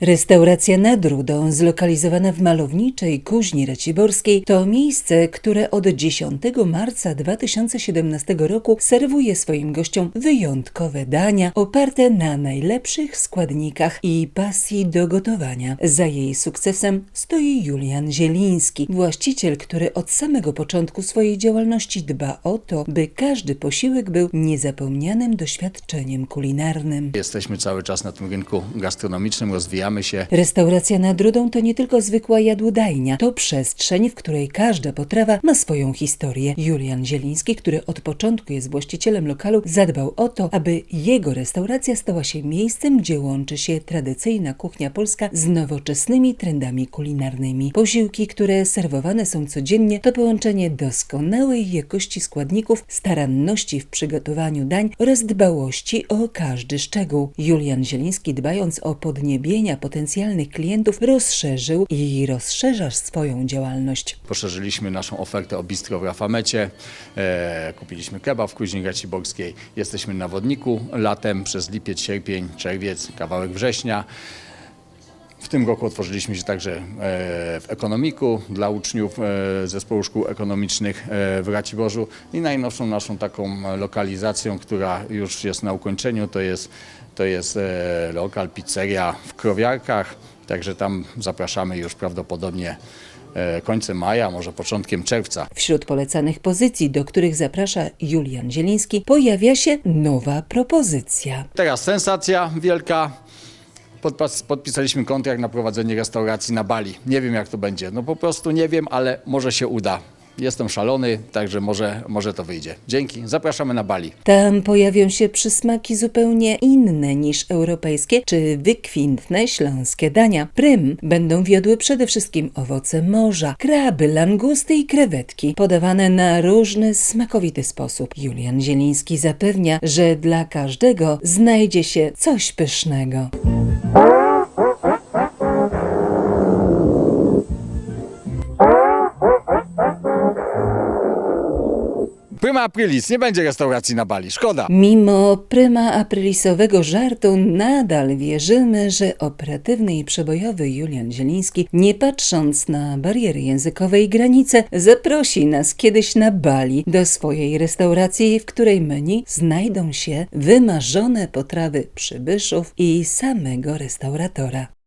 Restauracja nad Rudą, zlokalizowana w malowniczej Kuźni Raciborskiej, to miejsce, które od 10 marca 2017 roku serwuje swoim gościom wyjątkowe dania oparte na najlepszych składnikach i pasji do gotowania. Za jej sukcesem stoi Julian Zieliński, właściciel, który od samego początku swojej działalności dba o to, by każdy posiłek był niezapomnianym doświadczeniem kulinarnym. Jesteśmy cały czas na tym rynku gastronomicznym, rozwijamy się. Restauracja nad Rudą to nie tylko zwykła jadłodajnia, to przestrzeń, w której każda potrawa ma swoją historię. Julian Zieliński, który od początku jest właścicielem lokalu, zadbał o to, aby jego restauracja stała się miejscem, gdzie łączy się tradycyjna kuchnia polska z nowoczesnymi trendami kulinarnymi. Posiłki, które serwowane są codziennie, to połączenie doskonałej jakości składników, staranności w przygotowaniu dań oraz dbałości o każdy szczegół. Julian Zieliński, dbając o podniebienia potencjalnych klientów, rozszerzył i rozszerza swoją działalność. Poszerzyliśmy naszą ofertę o bistro w Rafamecie, e, kupiliśmy kebab w Kuźni Raciborskiej, jesteśmy na Wodniku latem przez lipiec, sierpień, czerwiec, kawałek września. W tym roku otworzyliśmy się także e, w ekonomiku dla uczniów e, Zespołu Szkół Ekonomicznych e, w Raciborzu i najnowszą naszą taką lokalizacją, która już jest na ukończeniu, to jest, to jest lokal, pizzeria w Krowiarkach, także tam zapraszamy już prawdopodobnie końcem maja, może początkiem czerwca. Wśród polecanych pozycji, do których zaprasza Julian Zieliński, pojawia się nowa propozycja. Teraz sensacja wielka. Podpisaliśmy kontrakt na prowadzenie restauracji na Bali. Nie wiem jak to będzie. No po prostu nie wiem, ale może się uda. Jestem szalony, także może, może to wyjdzie. Dzięki. Zapraszamy na Bali. Tam pojawią się przysmaki zupełnie inne niż europejskie czy wykwintne śląskie dania. Prym będą wiodły przede wszystkim owoce morza, kraby, langusty i krewetki, podawane na różny smakowity sposób. Julian Zieliński zapewnia, że dla każdego znajdzie się coś pysznego. Prima aprilis, nie będzie restauracji na Bali. Szkoda. Mimo pryma aprilisowego żartu, nadal wierzymy, że operatywny i przebojowy Julian Zieliński, nie patrząc na bariery językowe i granice, zaprosi nas kiedyś na Bali do swojej restauracji, w której menu znajdą się wymarzone potrawy przybyszów i samego restauratora.